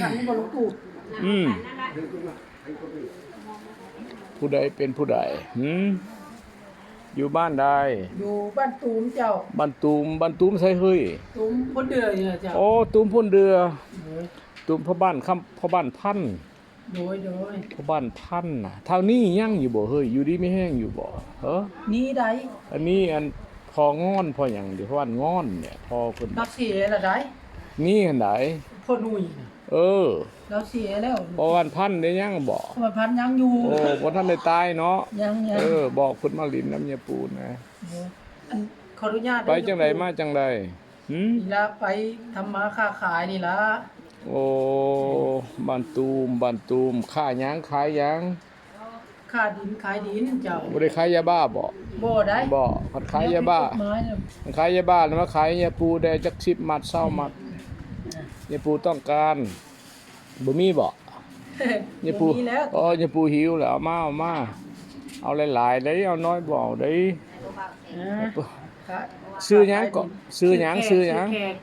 ขันนี่บ่หลวงปู่อืมผู้ใดเป็นผู้ใดหืมอยู่บ้านใดอยู่บ้านตูมเจ้า บ้านตูมบ้านตูมใส่เฮ้ยตูมคนเดือนี่ล่ะเจ้าโอ้ตูมพ่นเรือโดยตูมพ่อบ้านคำพ่อบ้านพันธุ์โดยโดยพ่อบ้านพันธุ์น่ะเท่านี้ยังอยู่บ่เฮ้ยอยู่ดีไม่แห้งอยู่บ่เออนี่ใดอันนี้อันพองอนพอหยังเดี๋ยวเพราะว่างอนเนี่ยพอเพิ่นนักเสียละได้นี่อันใดพ่อนุ่ยน่ะ เออ เราเสียแล้วพอวันพันธุ์ได้ยังบ่มันพันยังอยู่โอ้บ่ทันได้ตายเนาะยังยังเออ บอกเพิ่นมาลินน้ำยาปูนนะโดยอันขออนุญาตไปจังไดมาจังไดหืมนี่ละไปทำมาค้าขายนี่ละโอ้บ้านตูมบ้านตูมค่าหยังขายหยังค่าดินขายดินเจ้าบ่ได้ขายยาบ้าบ่บ่ได้บ่คันขายยาบ้าเดี๋วผิดกฎหมายน่ะคันขายยาบ้าแล้วมาขายยาปูได้จัก10มัด20มัด ยาปูต้องการบ่มีบ่ยาปูมีแล้ว อ๋อยาปูหิวแล้วเอามาเอามา เอาหลายๆได้เอาน้อยบ่เอาได้อ่าค่ะซื้อหยังก็ซื้อหยังซื้อหยังแขก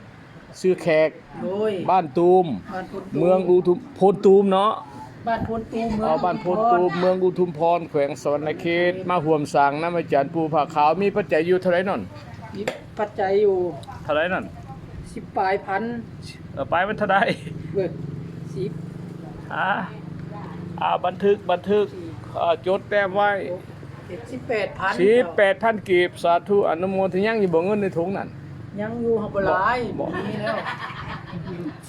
ซื้อแขกโดยบ้านตูม บ้านพนตูเมืองอุทุมโพนตูมเนาะ บ้านพนตูมเมืองเอาบ้านโพนตูมเมืองอุทุมพรแขวงสวรรณเขตมาห่วมสร้างน้ำอาจารย์ปูผาขาวมีปัจจัยอยู่เท่าไหร่นั่นมีปัจจัยอยู่เท่าไหร่นั่นสิบปลายพัน เออไปมันเท่าไหร่เบิดสิบอ่าอ่าบันทึกบันทึกอ่าจดแต้มไว้เจ็ดสิบแปดพันสิบแปดพันกีบสาธุอนุโมทยังอยู่บ่เงินในถุงนั่นยังอยู่หับหลายบอกมีแล้ว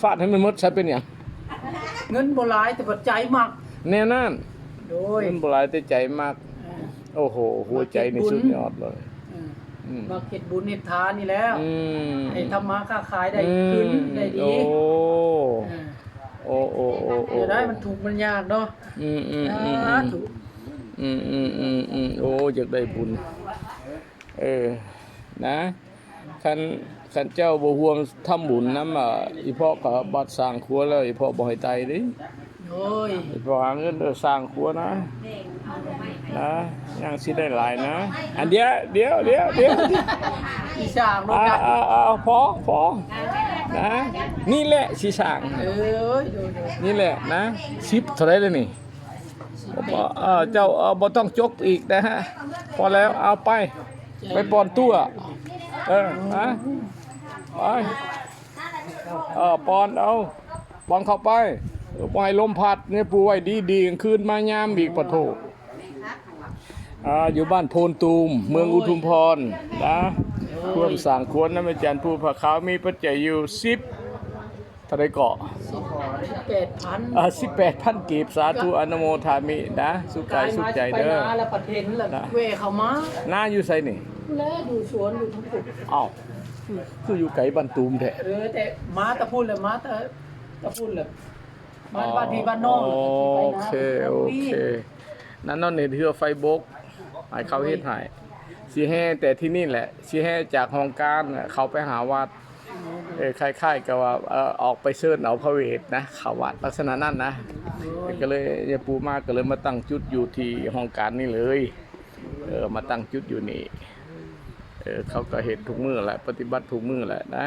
ฟาดให้มันหมดใช้เป็นหยังเงินโบหลายแต่ปัจจัยมากแน่นั่นโดยเงินบ่หลายแต่ใจมากเอ่อโอ้โห หัวใจนี่สุดยอดเลยเอ่ออืม มาเก็ดบุญเฮ็ดทานนี่แล้วอืมให้ทำมาค้าขายได้ขึ้นได้ดีโอ้เออโอ้โอ้โอ้โอ้เดี๋ยวได้มันถูกมันยากเนาะอืมอืมอืมสาอืมธุอืมอืมอืมอืมโอ้อยากได้บุญเออนะคันคันเจ้าบ่ห่วงทำบุญนำอะอีพ่อก็บัดสร้างครัวแล้วอีพ่อบ่ให้ตายเดิ โอ้ยอีพ่อหาเงินเด้อสร้างครัวนะนะยังสิได้หลายนะ อันเดียวเดี๋ยวเดี๋ยวเดี๋ยวอีสานรถอ่าดักอ่าอ่าพอพอนะนี่แหละสิสร้างเอ้ยโดยโดยนี่แหละนะสิบเท่าไรเลยนี่บ่เออเจ้าเออบ่ต้องจกอีกนะฮะพอแล้วเอาไป ไปปอนตัวเออฮะไปเออปอนเอาปอนเข้าไปเออ ปล่อยลมพัดเนี่ยปูไว้ดีดีๆกลางคืนมายามอีกปะโถอ่าอยู่บ้านโพนตูม เมืองอุทุมพรนะร่วมสั่งควรน้ำอาจารย์ผู้ผาขาวมีปัจจัยอยู่สิบเท่าไรเกาะสิบแปดพันอ่าสิบแปดพันกีบสาธุอนุโมทามินะ สุขกายสุขใจเด้อไปนาแล้วประเทศแล้วนะเวเข้ามาหน้าอยู่ไสนี่แล้วอยู่สวนอยู่ทุกปุกอ้าวคือคืออยู่ไกลบ้านตูมแท้เออแต่มาตะพูดเลยมาตะตะพูดเลย มาบ้านพี่บ้านน้องโอไปนาเคโอเคนั่นนั่นนี่คือไฟบกให้เขาเฮ็ดให้สิแห่แต่ที่นี่แหละสิแห่จากห้องการน่ะเขาไปหาวัดเออคล้ายๆกับว่าเออออกไปเชิญเอาพระเวทนะเขาวัดลักษณะนั้นนะก็เลยยายปูมากก็เลยมาตั้งจุดอยู่ที่ห้องการนี่เลยเออมาตั้งจุดอยู่นี่เออเขาก็เห็นทุกมือแหละปฏิบัติทุกมือแหละนะ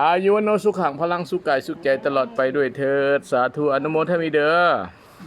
อายุวโนสุขังพลังสุขกายสุขใจตลอดไปด้วยเถิด สาธุอนุโมทนามิเด้อ